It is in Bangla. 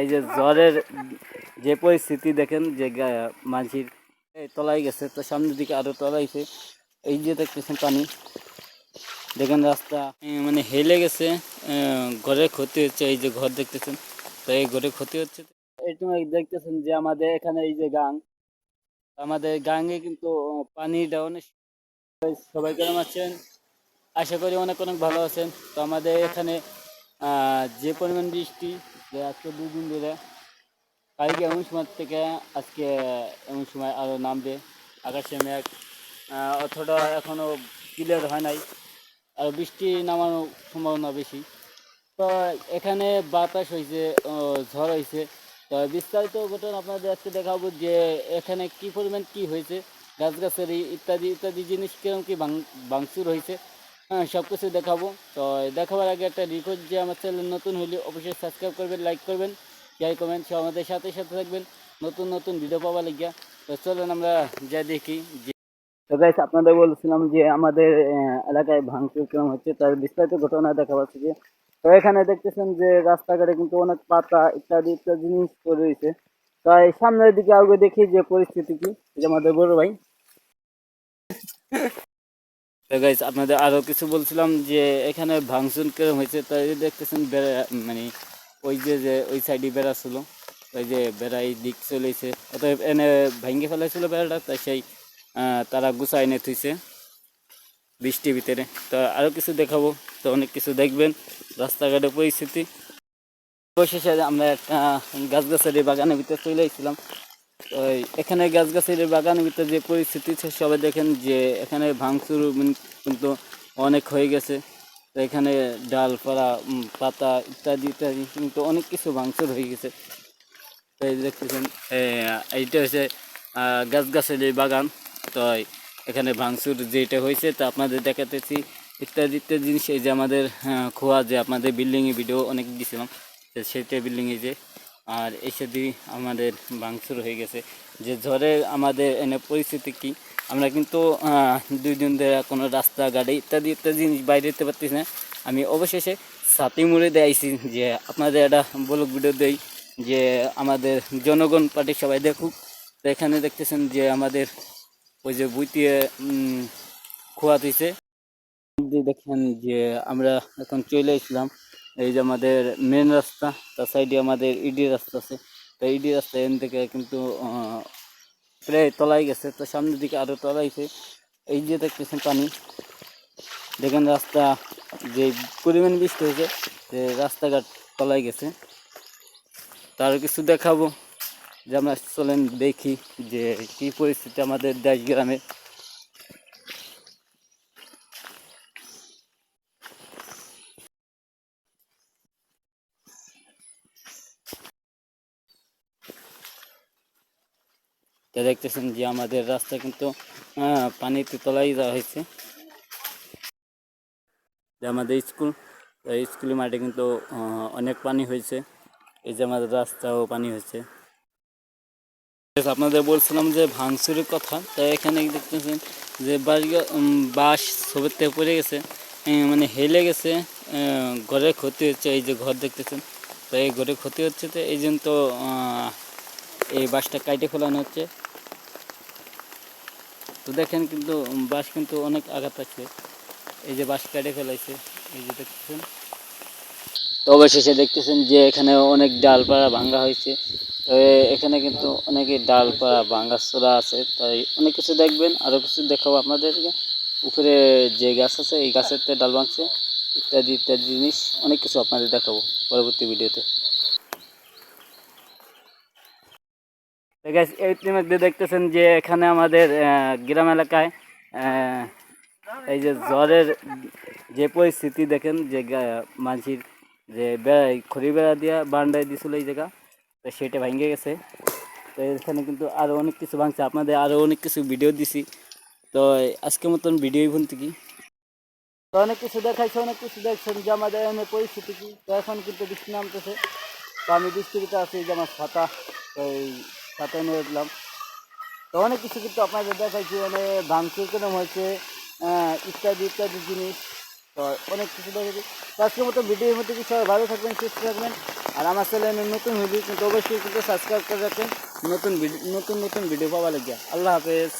এই যে জ্বরের যে পরিস্থিতি দেখেন, যে মাঝির তলায় গেছে, তো সামনের দিকে আরও তলাইছে। এই যে দেখতেছেন পানি, দেখেন রাস্তা মানে হেলে গেছে ঘরের ক্ষতি হচ্ছে, এই যে ঘর দেখতেছেন, তো এই ঘরে ক্ষতি হচ্ছে। এই সময় দেখতেছেন যে আমাদের এখানে এই যে গাং, আমাদের গাঙে কিন্তু পানিটা অনেক সবাই কেমন আছেন? আশা করি অনেক অনেক ভালো আছেন। তো আমাদের এখানে যে পরিমাণ বৃষ্টি যে আজকে দুদিন ধরে কালকে এমন সময় থেকে আজকে এমন সময় আরও নামবে। আকাশে মেঘ অতটা এখনও ক্লিয়ার হয় নাই। আর বৃষ্টি নামানোর সম্ভাবনা বেশি। তো এখানে বাতাস হয়েছে ঝড় হয়েছে তো বিস্তারিত ঘটনা আপনাদের আজকে দেখাবো যে এখানে কি পরিমাণ কি হয়েছে গাছগাছালি ইত্যাদি ইত্যাদি জিনিস কীরকম কি ভাঙচুর হয়েছে হ্যাঁ সব কিছু দেখাবো। তো দেখাবার আগে একটা রিকোয়েস্ট যে আমার চ্যানেল নতুন হলে অবশ্যই সাবস্ক্রাইব করবেন লাইক করবেন শেয়ার কমেন্ট সব আমাদের সাথে সাথে থাকবেন। নতুন নতুন ভিডিও পাওয়া লাগিয়া। তো চলুন আমরা যা দেখি যে তো গাইস আপনাদের বলছিলাম যে আমাদের এলাকায় ভাঙচুর কেমন হচ্ছে তার বিস্তারিত ঘটনা দেখা যে তো এখানে দেখতেছেন যে রাস্তাঘাটে কিন্তু অনেক পাতা ইত্যাদি ইত্যাদি জিনিস পড়ে রয়েছে। তাই সামনের দিকে আগে দেখি যে পরিস্থিতি কি আমাদের বড় ভাই। তো গাইস আপনাদের আরও কিছু বলছিলাম যে এখানে ভাঙচুর কেরম হয়েছে? তাই দেখতেছেন বেড়া মানে ওই যে যে ওই সাইডে বেড়া ছিল, ওই যে বেড়া এই দিক চলেছে অতএব এনে ভেঙে ফেলাইছিল বেড়াটা, তাই সেই তারা গুছাই এনে থুইছে বৃষ্টির ভিতরে। তো আরও কিছু দেখাবো, তো অনেক কিছু দেখবেন, রাস্তাঘাটের পরিস্থিতি। অবশেষে আমরা একটা গাছগাছালি বাগানের ভিতরে চলে এসেছিলাম। এই- এখানে গাছগাছালির বাগানের ভিতরে যে পরিস্থিতি সবাই দেখেন যে এখানে ভাঙচুর কিন্তু অনেক হয়ে গেছে। তো এখানে ডালপালা পাতা ইত্যাদি ইত্যাদি কিন্তু অনেক কিছু ভাঙচুর হয়ে গেছে। তো এই দেখতেছেন এইটা হচ্ছে আহ, গাছগাছালির বাগান। তো এখানে ভাঙচুর যেটা হয়েছে তা আপনাদের দেখাতেছি। ইত্যাদি ইত্যাদি জিনিস এই যে আমাদের খোয়া যে আপনাদের বিল্ডিংয়ে ভিডিও অনেক দিয়েছিলাম সেটা বিল্ডিংয়ে যে আর এসে সাথে আমাদের ভাঙচুর হয়ে গেছে। যে ঝড়ের আমাদের এনে পরিস্থিতি কি? আমরা কিন্তু দুই দিন ধরে কোনো রাস্তা গাড়ি ইত্যাদি ইত্যাদি জিনিস বাইরে যেতে পারতেছি না। আমি অবশেষে সাথী মুড়ে দেয়াইছি যে আপনাদের একটা ব্লগ ভিডিও দেই যে আমাদের জনগণ পার্টি সবাই দেখুক। তো এখানে দেখতেছেন যে আমাদের ওই যে বুইতিয়ে খোয়া দিছে। দেখেন যে আমরা এখন চলে এসলাম। এই যে আমাদের মেন রাস্তা, তার সাইডে আমাদের ইডি রাস্তা আছে। তো ইডি রাস্তা এখান থেকে কিন্তু প্রায় তলায় গেছে। তো সামনের দিকে আরও তলাইছে। এই যে দেখতেছেন পানি। দেখেন রাস্তা, যে পরিমাণ বৃষ্টি হয়েছে, যে রাস্তাঘাট তলায় গেছে। তার কিছু দেখাবো। যে আমরা চলেন দেখি যে কি পরিস্থিতি আমাদের দেশ গ্রামে। তো দেখতেছেন যে আমাদের রাস্তা কিন্তু পানিতে তলাই দেওয়া হয়েছে। যে আমাদের স্কুল স্কুলের মাঠে কিন্তু অনেক পানি হয়েছে। এই যে আমাদের রাস্তাও পানি হয়েছে। আপনাদের বলছিলাম যে ভাঙচুরের কথা তাই এখানে দেখতেছেন যে বাস বাস থেকে পড়ে গেছে। মানে হেলে গেছে ঘরের ক্ষতি হচ্ছে, এই যে ঘর দেখতেছেন। তো এই ঘরে ক্ষতি হচ্ছে তো এই জন্য তো এই বাসটা কাইটে ফেলানো হচ্ছে। তো দেখেন কিন্তু বাস কিন্তু অনেক আঘাত আছে এই যে বাস কেটে ফেলাইছে, এই যে দেখতেছেন। তো অবশেষে দেখতেছেন যে এখানে অনেক ডালপালা ভাঙ্গা হয়েছে। তো এখানে কিন্তু অনেকে ডালপালা ভাঙ্গা চোরা আছে। তাই অনেক কিছু দেখবেন আরও কিছু দেখাবো আপনাদেরকে। উপরে যে গাছ আছে, এই গাছের ডাল ভাঙছে, ইত্যাদি ইত্যাদি জিনিস, অনেক কিছু আপনাদের দেখাবো পরবর্তী ভিডিওতে। তো ইতিমধ্যে দেখতেছেন যে এখানে আমাদের গ্রাম এলাকায় এই যে জ্বরের যে পরিস্থিতি দেখেন, যে মাঝির যে বেড়া খড়ি বেড়া দিয়া বারান্দায় দিছিল এই জায়গা, তো সেটা ভেঙে গেছে। তো এখানে কিন্তু আরও অনেক কিছু ভাঙছে। আপনাদের আরও অনেক কিছু ভিডিও দিছি। তো আজকের মতন ভিডিও এখন থেকে তো অনেক কিছু দেখাইছে, অনেক কিছু দেখছেন যে আমাদের এখানে পরিস্থিতি কি। তো এখন কিন্তু বৃষ্টি নামতেছে। তো আমি বৃষ্টিতে আছি যে আমার ছাতা, তো এই ছাতা নিয়ে উঠলাম তো অনেক কিছু কিন্তু আপনাদের দেখাইছি মানে ভাঙচুর কেরম হয়েছে ইত্যাদি ইত্যাদি জিনিস, তো অনেক কিছু দেখেছি তো আজকের মতো ভিডিওর মধ্যে কি সবাই ভালো থাকবেন, সুস্থ থাকবেন। আর আমার চ্যানেলে নতুন ভিডিও কিন্তু অবশ্যই কিন্তু সাবস্ক্রাইব করে রাখেন নতুন নতুন নতুন ভিডিও পাওয়া লাগে। আল্লাহ হাফেজ।